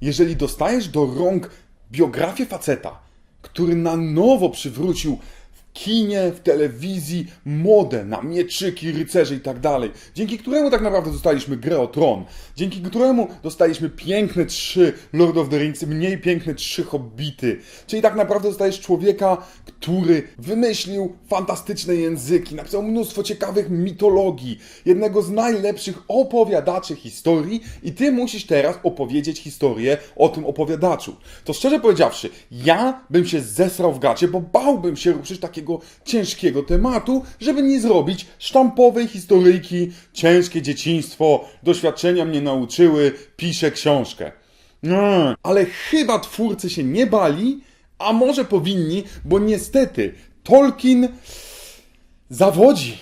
jeżeli dostajesz do rąk biografię faceta, który na nowo przywrócił kinie, w telewizji modę na mieczyki, rycerze i tak dalej, dzięki któremu tak naprawdę dostaliśmy grę o tron, dzięki któremu dostaliśmy piękne trzy Lord of the Rings, mniej piękne trzy Hobbity, czyli tak naprawdę dostajesz człowieka, który wymyślił fantastyczne języki, napisał mnóstwo ciekawych mitologii, jednego z najlepszych opowiadaczy historii i ty musisz teraz opowiedzieć historię o tym opowiadaczu. To szczerze powiedziawszy, ja bym się zesrał w gacie, bo bałbym się ruszyć takiego ciężkiego tematu, żeby nie zrobić sztampowej historyjki, ciężkie dzieciństwo, doświadczenia mnie nauczyły, piszę książkę. Ale chyba twórcy się nie bali, a może powinni, bo niestety Tolkien zawodzi.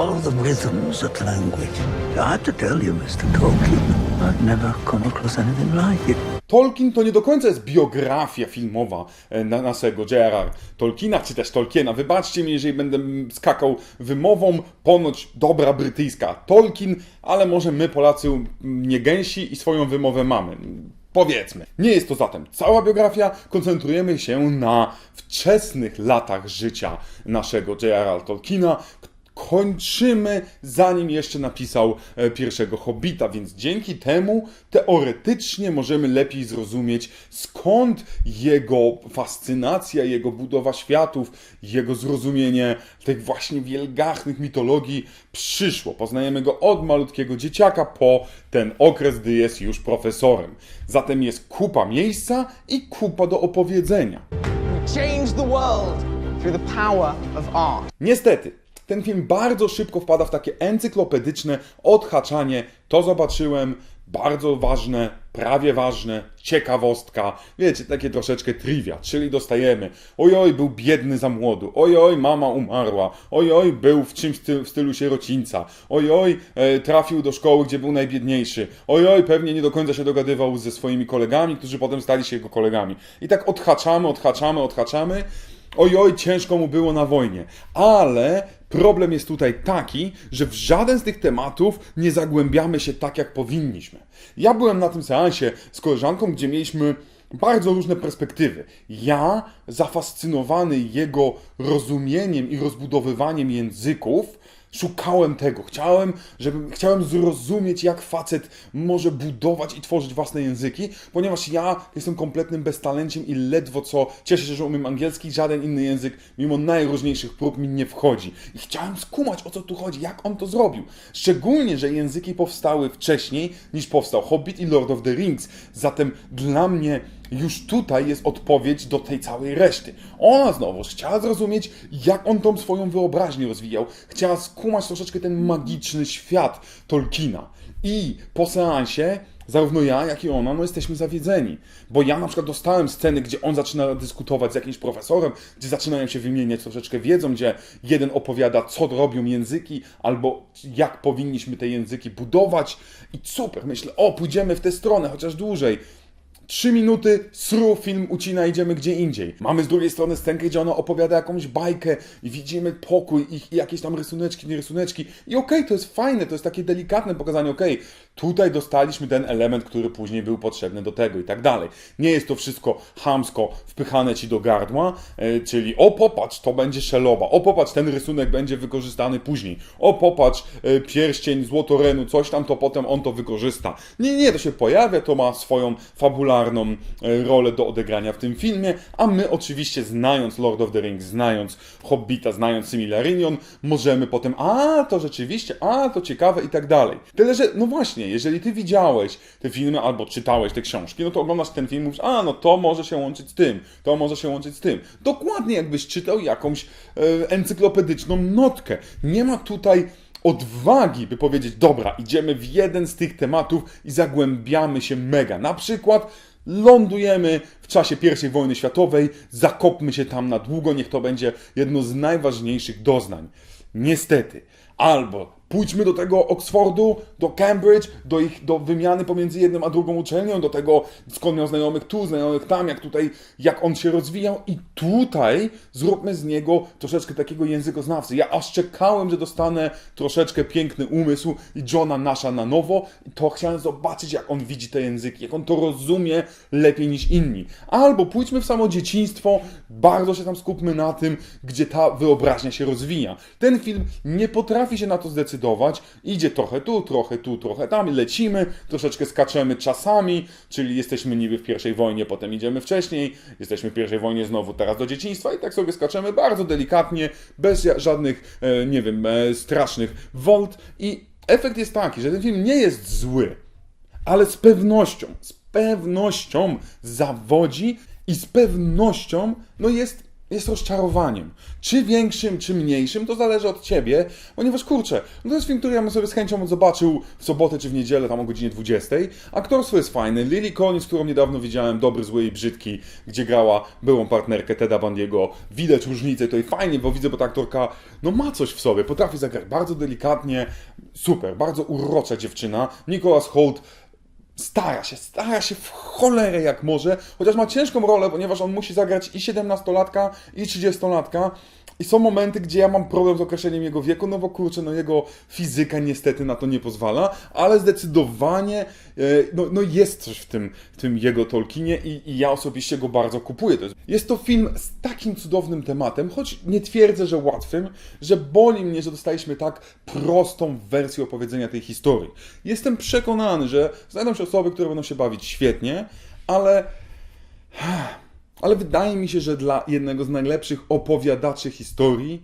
Follow the rhythms of language. I have to tell you, Mr. Tolkien, I've never come across anything like it. Tolkien to nie do końca jest biografia filmowa e, na naszego J.R.R. Tolkiena, czy też Tolkiena. Wybaczcie mi, jeżeli będę skakał wymową, ponoć dobra brytyjska. Tolkien, ale może my Polacy nie gęsi i swoją wymowę mamy. Powiedzmy. Nie jest to zatem cała biografia, koncentrujemy się na wczesnych latach życia naszego J.R.R. Tolkiena. Kończymy zanim jeszcze napisał e, pierwszego Hobbita, więc dzięki temu teoretycznie możemy lepiej zrozumieć skąd jego fascynacja, jego budowa światów, jego zrozumienie tych właśnie wielgachnych mitologii przyszło. Poznajemy go od malutkiego dzieciaka po ten okres, gdy jest już profesorem. Zatem jest kupa miejsca i kupa do opowiedzenia. Niestety, ten film bardzo szybko wpada w takie encyklopedyczne odhaczanie. To zobaczyłem, bardzo ważne, prawie ważne, ciekawostka. Wiecie, takie troszeczkę trivia, czyli dostajemy ojoj, był biedny za młodu, ojoj, mama umarła, ojoj, był w czymś w stylu sierocińca, ojoj, e, trafił do szkoły, gdzie był najbiedniejszy, ojoj, pewnie nie do końca się dogadywał ze swoimi kolegami, którzy potem stali się jego kolegami. I tak odhaczamy, odhaczamy, odhaczamy. Ojoj, ciężko mu było na wojnie. Ale problem jest tutaj taki, że w żaden z tych tematów nie zagłębiamy się tak, jak powinniśmy. Ja byłem na tym seansie z koleżanką, gdzie mieliśmy bardzo różne perspektywy. Ja, zafascynowany jego rozumieniem i rozbudowywaniem języków, Szukałem tego, chciałem, żeby, chciałem zrozumieć, jak facet może budować i tworzyć własne języki, ponieważ ja jestem kompletnym beztalenciem i ledwo co cieszę się, że umiem angielski, żaden inny język, mimo najróżniejszych prób, mi nie wchodzi. I chciałem skumać, o co tu chodzi, jak on to zrobił. Szczególnie, że języki powstały wcześniej niż powstał Hobbit i Lord of the Rings. Zatem dla mnie już tutaj jest odpowiedź do tej całej reszty. Ona znowu chciała zrozumieć, jak on tą swoją wyobraźnię rozwijał. Chciała skumać troszeczkę ten magiczny świat Tolkiena. I po seansie zarówno ja, jak i ona, no jesteśmy zawiedzeni. Bo ja na przykład dostałem sceny, gdzie on zaczyna dyskutować z jakimś profesorem, gdzie zaczynają się wymieniać troszeczkę wiedzą, gdzie jeden opowiada, co robią języki, albo jak powinniśmy te języki budować. I super, myślę, o, pójdziemy w tę stronę, chociaż dłużej. Trzy minuty, sru, film ucina, idziemy gdzie indziej. Mamy z drugiej strony scenkę, gdzie ona opowiada jakąś bajkę i widzimy pokój i, i jakieś tam rysuneczki, nie rysuneczki. I okej, to jest fajne, to jest takie delikatne pokazanie, okej, tutaj dostaliśmy ten element, który później był potrzebny do tego i tak dalej. Nie jest to wszystko hamsko wpychane ci do gardła, e, czyli o popatrz, to będzie szelowa, o popatrz, ten rysunek będzie wykorzystany później, o popatrz, e, pierścień złotorenu, coś tam, to potem on to wykorzysta. Nie, nie, to się pojawia, to ma swoją fabularną e, rolę do odegrania w tym filmie, a my oczywiście znając Lord of the Rings, znając Hobbita, znając Similarion, możemy potem, a to rzeczywiście, a to ciekawe i tak dalej. Tyle, że no właśnie, jeżeli ty widziałeś te filmy albo czytałeś te książki, no to oglądasz ten film i mówisz, a no to może się łączyć z tym, to może się łączyć z tym. Dokładnie jakbyś czytał jakąś e, encyklopedyczną notkę. Nie ma tutaj odwagi, by powiedzieć, dobra, idziemy w jeden z tych tematów i zagłębiamy się mega. Na przykład lądujemy w czasie I wojny światowej, zakopmy się tam na długo, niech to będzie jedno z najważniejszych doznań. Niestety. Albo Pójdźmy do tego Oxfordu, do Cambridge, do ich, do wymiany pomiędzy jedną a drugą uczelnią, do tego skąd miał znajomych tu, znajomych tam, jak tutaj, jak on się rozwijał i tutaj zróbmy z niego troszeczkę takiego językoznawcy. Ja aż czekałem, że dostanę troszeczkę piękny umysł i Johna Nasha na nowo i to chciałem zobaczyć, jak on widzi te języki, jak on to rozumie lepiej niż inni. Albo pójdźmy w samo dzieciństwo, bardzo się tam skupmy na tym, gdzie ta wyobraźnia się rozwija. Ten film nie potrafi się na to zdecydować, idzie trochę tu, trochę tu, trochę tam, lecimy, troszeczkę skaczemy czasami, czyli jesteśmy niby w pierwszej wojnie, potem idziemy wcześniej, jesteśmy w pierwszej wojnie znowu, teraz do dzieciństwa i tak sobie skaczemy bardzo delikatnie, bez żadnych, e, nie wiem, e, strasznych wolt i efekt jest taki, że ten film nie jest zły, ale z pewnością, z pewnością zawodzi i z pewnością no jest, jest rozczarowaniem. Czy większym, czy mniejszym, to zależy od ciebie, ponieważ kurczę, no to jest film, który ja bym sobie z chęcią zobaczył w sobotę czy w niedzielę, tam o godzinie 20. Aktorstwo jest fajne. Lily Collins, którą niedawno widziałem, dobry, zły i brzydki, gdzie grała byłą partnerkę Teda Bandiego. Widać różnicę, to i fajnie, bo widzę, bo ta aktorka no ma coś w sobie, potrafi zagrać bardzo delikatnie, super, bardzo urocza dziewczyna. Nicholas Holt stara się, stara się w cholerę jak może, chociaż ma ciężką rolę, ponieważ on musi zagrać i 17-latka, i 30-latka. I są momenty, gdzie ja mam problem z określeniem jego wieku, no bo kurczę, no jego fizyka niestety na to nie pozwala, ale zdecydowanie e, no, no jest coś w tym, w tym jego Tolkienie i, i ja osobiście go bardzo kupuję. To jest, jest to film z takim cudownym tematem, choć nie twierdzę, że łatwym, że boli mnie, że dostaliśmy tak prostą wersję opowiedzenia tej historii. Jestem przekonany, że znajdą się osoby, które będą się bawić świetnie, ale ale wydaje mi się, że dla jednego z najlepszych opowiadaczy historii,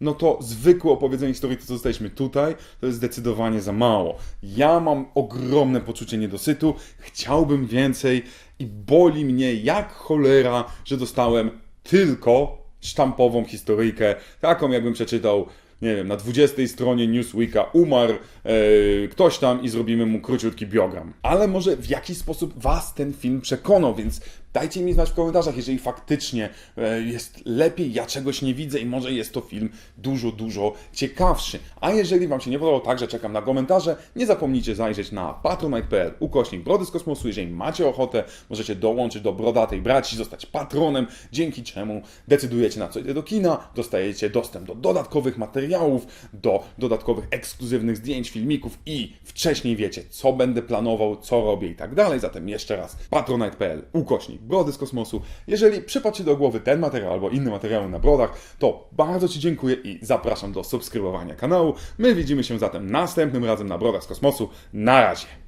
no to zwykłe opowiedzenie historii, to co dostaliśmy tutaj, to jest zdecydowanie za mało. Ja mam ogromne poczucie niedosytu, chciałbym więcej i boli mnie jak cholera, że dostałem tylko sztampową historyjkę, taką jakbym przeczytał nie wiem, na 20 stronie Newsweeka umarł e, ktoś tam i zrobimy mu króciutki biogram. Ale może w jakiś sposób Was ten film przekonał, więc dajcie mi znać w komentarzach, jeżeli faktycznie e, jest lepiej, ja czegoś nie widzę i może jest to film dużo, dużo ciekawszy. A jeżeli Wam się nie podobał, także czekam na komentarze. Nie zapomnijcie zajrzeć na patronite.pl ukośnik Brody z Kosmosu. Jeżeli macie ochotę, możecie dołączyć do Brodatej Braci, zostać patronem, dzięki czemu decydujecie na co idę do kina, dostajecie dostęp do dodatkowych materiałów, do dodatkowych ekskluzywnych zdjęć, filmików i wcześniej wiecie, co będę planował, co robię i tak dalej. Zatem jeszcze raz patronite.pl ukośnik Brody z Kosmosu. Jeżeli przypadł Ci do głowy ten materiał albo inne materiały na brodach, to bardzo Ci dziękuję i zapraszam do subskrybowania kanału. My widzimy się zatem następnym razem na Brodach z Kosmosu. Na razie!